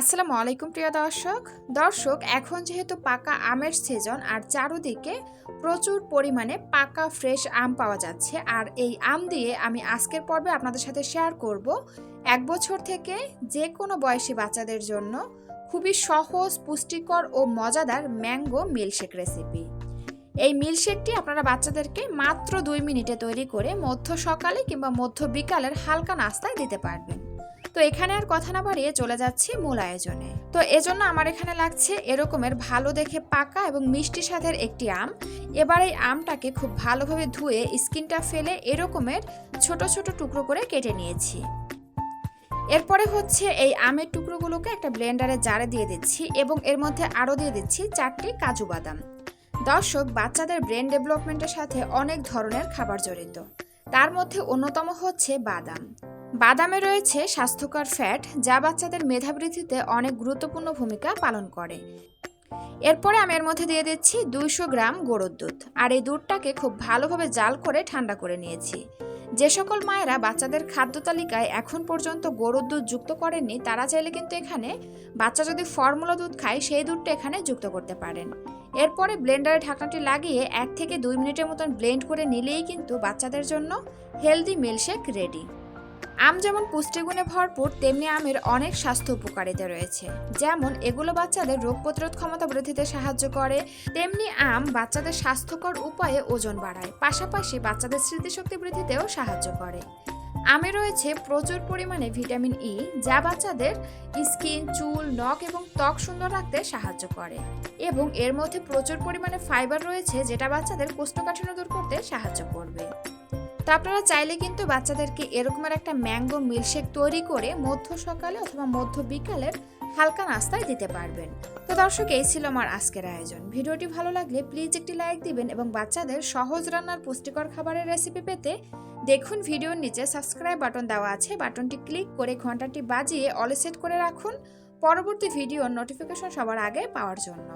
আসসালামু আলাইকুম, প্রিয় দর্শক। দর্শক, এখন যেহেতু পাকা আমের সিজন, আর চারদিকে প্রচুর পরিমাণে পাকা ফ্রেশ আম পাওয়া যাচ্ছে, আর এই আম দিয়ে আমি আজকের পর্বে আপনাদের সাথে শেয়ার করব। এক বছর থেকে যে কোনো বয়সী বাচ্চাদের জন্য খুবই সহজ, পুষ্টিকর ও মজাদার ম্যাঙ্গো মিল্কশেক রেসিপি। এই মিল্কশেকটি আপনারা বাচ্চাদেরকে মাত্র দুই মিনিটে তৈরি করে মধ্য সকালে কিংবা মধ্য বিকালের হালকা নাস্তায় দিতে পারবেন। তো এখানে আর কথা না বাড়িয়ে চলে যাচ্ছি মূল আয়োজনে। তো এজন্য আমার এখানে লাগছে এরকমের ভালো দেখে পাকা এবং মিষ্টি স্বাদের একটি আম। এবার এই আমটাকে খুব ভালোভাবে ধুয়ে স্কিনটা ফেলে এরকমের ছোট ছোট টুকরো করে কেটে নিয়েছি। এরপরে হচ্ছে এই আমের টুকরোগুলোকে একটা ব্লেন্ডারে জারে দিয়ে দিচ্ছি এবং এর মধ্যে আরও দিয়ে দিচ্ছি চারটি কাজু বাদাম। দর্শক, বাচ্চাদের ব্রেন ডেভেলপমেন্টের সাথে অনেক ধরনের খাবার জড়িত। তার মধ্যে অন্যতম হচ্ছে বাদাম। বাদামে রয়েছে স্বাস্থ্যকর ফ্যাট, যা বাচ্চাদের মেধাবৃদ্ধিতে অনেক গুরুত্বপূর্ণ ভূমিকা পালন করে। এরপরে আমি এর মধ্যে দিয়ে দিচ্ছি দুইশো গ্রাম গরুর দুধ। আর এই দুধটাকে খুব ভালোভাবে জাল করে ঠান্ডা করে নিয়েছি। যে সকল মায়েরা বাচ্চাদের খাদ্য তালিকায় এখন পর্যন্ত গরুর দুধ যুক্ত করেননি, তারা চাইলে কিন্তু এখানে বাচ্চা যদি ফর্মুলা দুধ খায়, সেই দুধটা এখানে যুক্ত করতে পারেন। এরপরে ব্লেন্ডারে ঢাকনাটি লাগিয়ে এক থেকে দুই মিনিটের মতন ব্লেন্ড করে নিলেই কিন্তু বাচ্চাদের জন্য হেলদি মিল্কশেক রেডি। আম যেমন পুষ্টিগুণে ভরপুর, তেমনি আমের অনেক স্বাস্থ্য উপকারিতা রয়েছে। যেমন, এগুলো বাচ্চাদের রোগ প্রতিরোধ ক্ষমতা বৃদ্ধিতে সাহায্য করে, তেমনি আম বাচ্চাদের স্বাস্থ্যকর উপায়ে ওজন বাড়ায়, পাশাপাশি বাচ্চাদের স্মৃতিশক্তি বৃদ্ধিতেও সাহায্য করে। আমে রয়েছে প্রচুর পরিমাণে ভিটামিন ই যা বাচ্চাদের স্কিন, চুল, নখ এবং ত্বক সুন্দর রাখতে সাহায্য করে। এবং এর মধ্যে প্রচুর পরিমাণে ফাইবার রয়েছে, যেটা বাচ্চাদের কোষ্ঠকাঠিন্য দূর করতে সাহায্য করবে। তো আপনারা চাইলে কিন্তু বাচ্চাদেরকে এরকমের একটা ম্যাঙ্গো মিল্কশেক তৈরি করে মধ্য সকালে অথবা মধ্য বিকালের হালকা নাস্তায় দিতে পারবেন। তো দর্শক, এই ছিল আমার আজকের আয়োজন। ভিডিওটি ভালো লাগলে প্লিজ একটি লাইক দিবেন এবং বাচ্চাদের সহজ রান্নার পুষ্টিকর খাবারের রেসিপি পেতে দেখুন ভিডিওর নিচে সাবস্ক্রাইব বাটন দেওয়া আছে। বাটনটি ক্লিক করে ঘন্টাটি বাজিয়ে অলে সেট করে রাখুন। পরবর্তী ভিডিওর নোটিফিকেশন সবার আগে পাওয়ার জন্য।